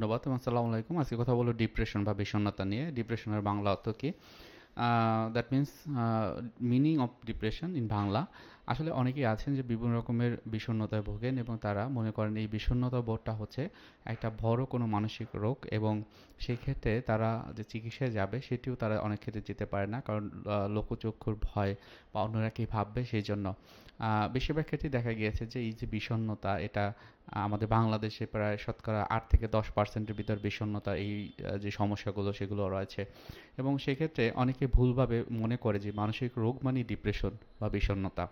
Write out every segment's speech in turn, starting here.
ধন্যবাদ এবং আসসালামু আলাইকুম। আজকে কথা বলব ডিপ্রেশন বা বিষণ্ণতা নিয়ে। ডিপ্রেশনের বাংলা অর্থ কি? That means meaning of depression in Bangla. আসলে অনেকেই আছেন যে বিভিন্ন রকমের বিষণ্ণতায় ভোগেন এবং তারা মনে করেন এই বিষণ্ণতা বোধটা হচ্ছে একটা বড় কোনো মানসিক রোগ এবং সেই ক্ষেত্রে তারা যে চিকিৎসায় যাবে সেটিও তারা অনেক ক্ষেত্রে যেতে পারে না কারণ লোকচক্ষুর ভয় বা অন্যরা কী ভাববে সেই জন্য। বেশিরভাগ ক্ষেত্রেই দেখা গিয়েছে যে এই যে বিষণ্ণতা এটা আমাদের বাংলাদেশে প্রায় শতকরা আট থেকে দশ পার্সেন্টের ভিতর বিষণ্ণতা এই যে সমস্যাগুলো, সেগুলো রয়েছে। এবং সেক্ষেত্রে অনেকে ভুলভাবে মনে করে যে মানসিক রোগ মানেই ডিপ্রেশন বা বিষণ্ণতা।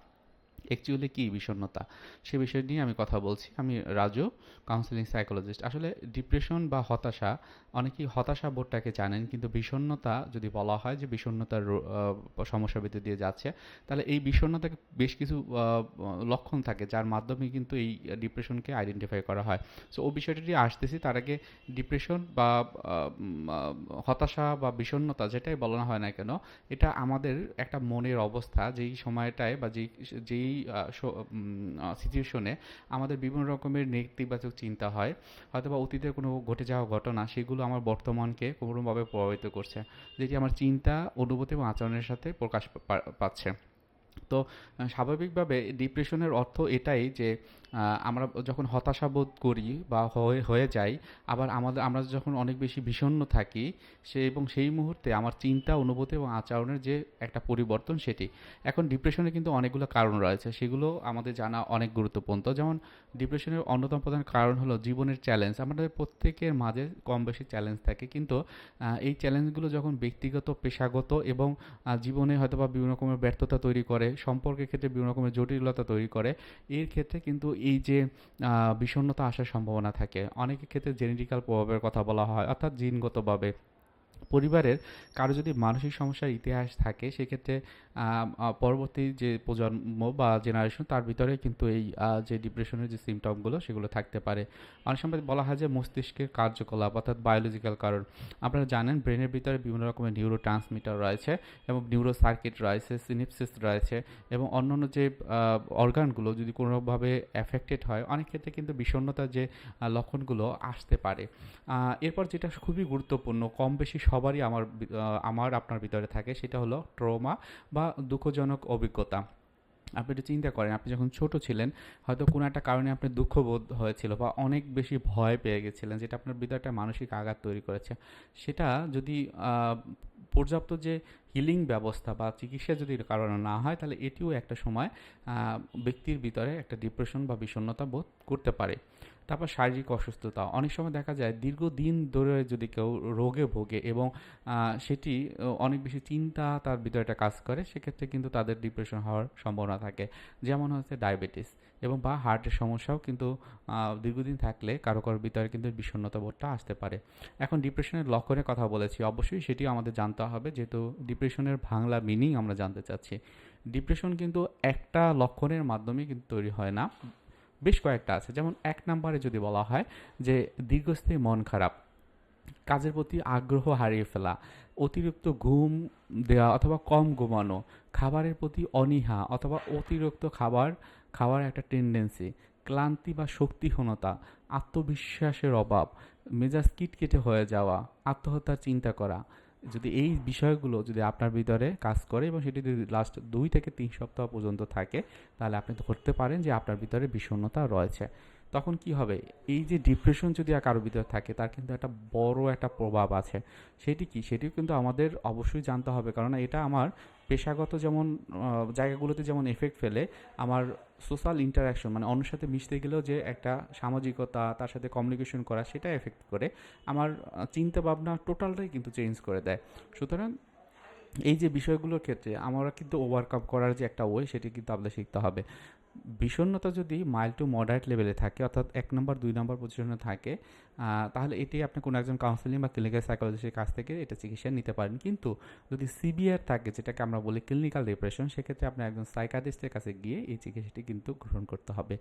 অ্যাকচুয়ালি কী বিষণ্ণতা? সে বিষয় নিয়ে আমি কথা বলছি। আমি রাজু কাউন্সিলিং সাইকোলজিস্ট আসলে ডিপ্রেশন বা হতাশা, অনেকেই হতাশা বোধটাকে জানেন, কিন্তু বিষণ্ণতা যদি বলা হয় যে বিষণ্ণতার সমস্যার ভিতর দিয়ে যাচ্ছে, তাহলে এই বিষণ্ণতাকে বেশ কিছু লক্ষণ থাকে, যার মাধ্যমে কিন্তু এই ডিপ্রেশনকে আইডেন্টিফাই করা হয়। সো ও বিষয়টি আসতেছি, তার আগে ডিপ্রেশন বা হতাশা বা বিষণ্ণতা যেটাই বলা হয় না কেন, এটা আমাদের একটা মনের অবস্থা, যেই সময়টায় বা যেই যেই সিচুয়েশনে আমাদের বিভিন্ন রকমের নেতিবাচক চিন্তা হয়। হয়তো বা অতীতের কোনো ঘটে যাওয়া ঘটনা, সেগুলো আমার বর্তমানকে কোনোভাবে প্রভাবিত করছে, যেটি আমার চিন্তা, অনুভূতি এবং আচরণের সাথে প্রকাশ পাচ্ছে। তো স্বাভাবিকভাবে ডিপ্রেশনের অর্থ এটাই যে আমরা যখন হতাশা বোধ করি বা হয়ে হয়ে যাই, আবার আমাদের, আমরা যখন অনেক বেশি বিষণ্ণ থাকি, সে এবং সেই মুহূর্তে আমার চিন্তা, অনুভূতি এবং আচরণের যে একটা পরিবর্তন সেটি। এখন ডিপ্রেশনের কিন্তু অনেকগুলো কারণ রয়েছে, সেগুলো আমাদের জানা অনেক গুরুত্বপূর্ণ। যেমন, ডিপ্রেশনের অন্যতম প্রধান কারণ হলো জীবনের চ্যালেঞ্জ আমাদের প্রত্যেকের মাঝে কম বেশি চ্যালেঞ্জ থাকে, কিন্তু এই চ্যালেঞ্জগুলো যখন ব্যক্তিগত, পেশাগত এবং জীবনে হয়তো বা বিভিন্ন রকমের ব্যর্থতা তৈরি করে সম্পর্কের ক্ষেত্রে বিভিন্ন রকমের জটিলতা তৈরি করে। এর ক্ষেত্রে কিন্তু এই যে বিষণ্ণতা আসার সম্ভাবনা থাকে। অনেকের ক্ষেত্রে জেনেটিক্যাল প্রভাবের কথা বলা হয়, অর্থাৎ জিনগতভাবে। পরিবারের কারও যদি মানসিক সমস্যার ইতিহাস থাকে, সেক্ষেত্রে পরবর্তী যে প্রজন্ম বা জেনারেশন তার ভিতরে কিন্তু এই যে ডিপ্রেশনের যে সিমটমগুলো সেগুলো থাকতে পারে। অনেক সময় বলা হয় যে মস্তিষ্কের কার্যকলাপ, অর্থাৎ বায়োলজিক্যাল কারণ। আপনারা জানেন ব্রেনের ভিতরে বিভিন্ন রকমের নিউরো ট্রান্সমিটার রয়েছে এবং নিউরো সার্কিট রয়েছে সিনিপসিস রয়েছে এবং অন্যান্য যে অর্গানগুলো যদি কোনোভাবে অ্যাফেক্টেড হয়, অনেক ক্ষেত্রে কিন্তু বিষণ্ণতার যে লক্ষণগুলো আসতে পারে। এরপর যেটা খুবই গুরুত্বপূর্ণ কম বেশি সবারই আমার আমার আপনার ভিতরে থাকে, সেটা হলো ট্রমা বা দুঃখজনক অভিজ্ঞতা। আপনি একটু চিন্তা করেন, আপনি যখন ছোট ছিলেন, হয়তো কোনো একটা কারণে আপনার দুঃখবোধ হয়েছিল বা অনেক বেশি ভয় পেয়ে গেছিলেন, যেটা আপনার ভিতরে একটা মানসিক আঘাত তৈরি করেছে। সেটা যদি পর্যাপ্ত যে হিলিং ব্যবস্থা বা চিকিৎসা যদি কারণে না হয়, তাহলে এটিও একটা সময় ব্যক্তির ভিতরে একটা ডিপ্রেশন বা বিষণ্ণতা বোধ করতে পারে। তারপর শারীরিক অসুস্থতা। অনেক সময় দেখা যায় দীর্ঘদিন ধরে যদি কেউ রোগে ভোগে এবং সেটি অনেক বেশি চিন্তা তার ভিতরে একটা কাজ করে, সেক্ষেত্রে কিন্তু তাদের ডিপ্রেশন হওয়ার সম্ভাবনা থাকে। যেমন হচ্ছে ডায়াবেটিস এবং বা হার্টের সমস্যাও কিন্তু দীর্ঘদিন থাকলে কারও কারোর ভিতরে কিন্তু বিষণ্ণতা বোধটা আসতে পারে। এখন ডিপ্রেশনের লক্ষণের কথা বলেছি, অবশ্যই সেটি আমাদের জানতে হবে, যেহেতু ডিপ্রেশনের বাংলা মিনিং আমরা জানতে চাচ্ছি। ডিপ্রেশন কিন্তু একটা লক্ষণের মাধ্যমে কিন্তু তৈরি হয় না। বেশ কয়েকটা আছে। যেমন এক নম্বরে যদি বলা হয় যে দীর্ঘস্থায়ী মন খারাপ, কাজের প্রতি আগ্রহ হারিয়ে ফেলা, অতিরিক্ত ঘুম দেওয়া অথবা কম ঘুমানো, খাবারের প্রতি অনীহা অথবা অতিরিক্ত খাবার খাওয়ার একটা টেন্ডেন্সি ক্লান্তি বা শক্তিহীনতা, আত্মবিশ্বাসের অভাব, মেজাজ কিটকেটে হয়ে যাওয়া, আত্মহত্যার চিন্তা করা যদি এই বিষয়গুলো যদি আপনার ভিতরে কাজ করে এবং সেটি যদি লাস্ট দুই থেকে তিন সপ্তাহ পর্যন্ত থাকে, তাহলে আপনি তো ধরতে পারেন যে আপনার ভিতরে বিষণ্ণতা রয়েছে। তখন কি হবে? এই যে ডিপ্রেশন যদি কারোর ভিতরে থাকে, তার কিন্তু একটা বড় একটা প্রভাব আছে। সেটি কি? সেটিও কিন্তু আমাদের অবশ্যই জানতে হবে। কারণ এটা আমার পেশাগত যেমন জায়গাগুলোতে যেমন এফেক্ট ফেলে, আমার সোশ্যাল ইন্টারাকশন মানে অন্যের সাথে মিশতে গেলেও যে একটা সামাজিকতা, তার সাথে কমিউনিকেশন করা, সেটা এফেক্ট করে। আমার চিন্তা ভাবনা টোটালটাই কিন্তু চেঞ্জ করে দেয়। সুতরাং এই যে বিষয়গুলোর ক্ষেত্রে, আমরা কিন্তু ওভারকাম করার যে একটা ওয়ে সেটি কিন্তু আপনাদের শিখতে হবে। বিষণ্ণতা যদি মাইল্ড টু মডারেট লেভেলে থাকে, অর্থাৎ এক নম্বর দুই নম্বর পজিশনে থাকে তাহলে এটি আপনি কোনো একজন কাউন্সিলিং বা ক্লিনিক্যাল সাইকোলজিস্টের কাছ থেকে এটা চিকিৎসা নিতে পারেন। কিন্তু যদি সিভিয়ার থাকে, যেটাকে আমরা বলি ক্লিনিক্যাল ডিপ্রেশন সেক্ষেত্রে আপনি একজন সাইকাটিস্টের কাছে গিয়ে এই চিকিৎসাটি কিন্তু গ্রহণ করতে হবে।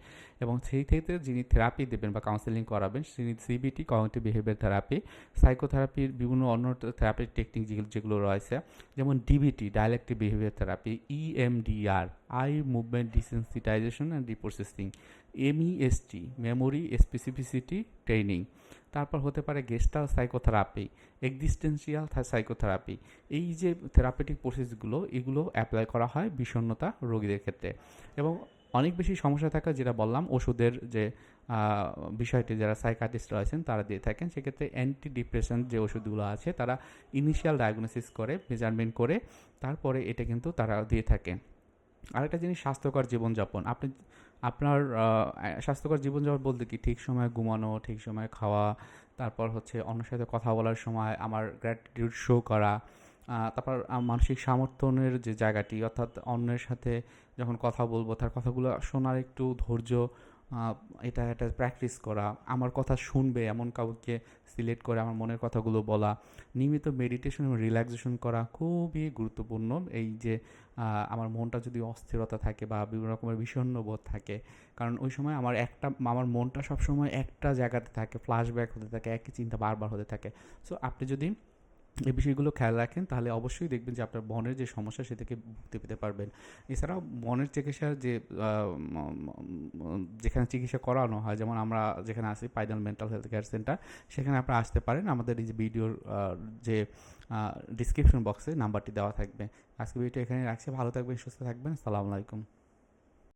এবং সেই ক্ষেত্রে যিনি থেরাপি দেবেন বা কাউন্সিলিং করাবেন তিনি সিবিটি কমিউনিটি বিহেভিয়ার থেরাপি সাইকোথেরাপির বিভিন্ন অন্য থেরাপির টেকনিক যেগুলো রয়েছে, যেমন DBT dialectical behaviour therapy EMDR eye movement desensitisation and reprocessing MEST memory specificity training তারপর হতে পারে গেস্টাল সাইকোথেরাপি এক্সিস্টেন্সিয়াল সাইকোথেরাপি এই যে থেরাপিটিক প্রসেসগুলো এগুলো অ্যাপ্লাই করা হয় বিষণ্ণতা রোগীদের ক্ষেত্রে। এবং অনেক বেশি সমস্যা থাকা, যেটা বললাম, ওষুধের যে বিষয়টি যারা সাইকাটিস্ট রয়েছেন, তারা দিয়ে থাকেন। সেক্ষেত্রে অ্যান্টি ডিপ্রেশন যে ওষুধগুলো আছে, তারা ইনিশিয়াল ডায়াগনোসিস করে মেজারমেন্ট করে, তারপরে এটা কিন্তু তারা দিয়ে থাকে আরেকটা জিনিস, স্বাস্থ্যকর জীবনযাপন। আপনি, আপনার স্বাস্থ্যকর জীবনযাপন বলতে কি? ঠিক সময় ঘুমানো, ঠিক সময় খাওয়া, তারপর হচ্ছে অন্যের সাথে কথা বলার সময়, আমার গ্র্যাটিটিউড শো করা তারপর মানসিক সামর্থনের যে জায়গাটি, অর্থাৎ অন্যের সাথে যখন কথা বলব, তার কথাগুলো শোনার একটু ধৈর্য এটা এটা প্র্যাকটিস করা, আমার কথা শুনবে, এমন কাউকে সিলেক্ট করে আমার মনের কথাগুলো বলা, নিয়মিত মেডিটেশন এবং রিল্যাক্সেশন করা খুবই গুরুত্বপূর্ণ। এই যে আমার মনটা যদি অস্থিরতা থাকে বা বিভিন্ন রকমের বিষণ্ণ বোধ থাকে, কারণ ওই সময় আমার একটা, আমার মনটা সবসময় একটা জায়গাতে থাকে ফ্ল্যাশব্যাক হতে থাকে, একই চিন্তা বারবার হতে থাকে। সো আপনি যদি এই বিষয়গুলো খেয়াল রাখেন, তাহলে অবশ্যই দেখবেন যে আপনার বনের যে সমস্যা সে থেকে মুক্তি পেতে পারবেন। এছাড়াও বনের চিকিৎসার যে যেখানে চিকিৎসা করানো হয়, যেমন আমরা যেখানে আছি, পাইদাল মেন্টাল হেলথ কেয়ার সেন্টার, সেখানে আপনারা আসতে পারেন। আমাদের এই যে ভিডিওর যে ডিসক্রিপশন বক্সে নাম্বারটি দেওয়া থাকবে। আজকে ভিডিও এখানে রাখছি। ভালো থাকবেন, সুস্থ থাকবেন। আসসালামু আলাইকুম।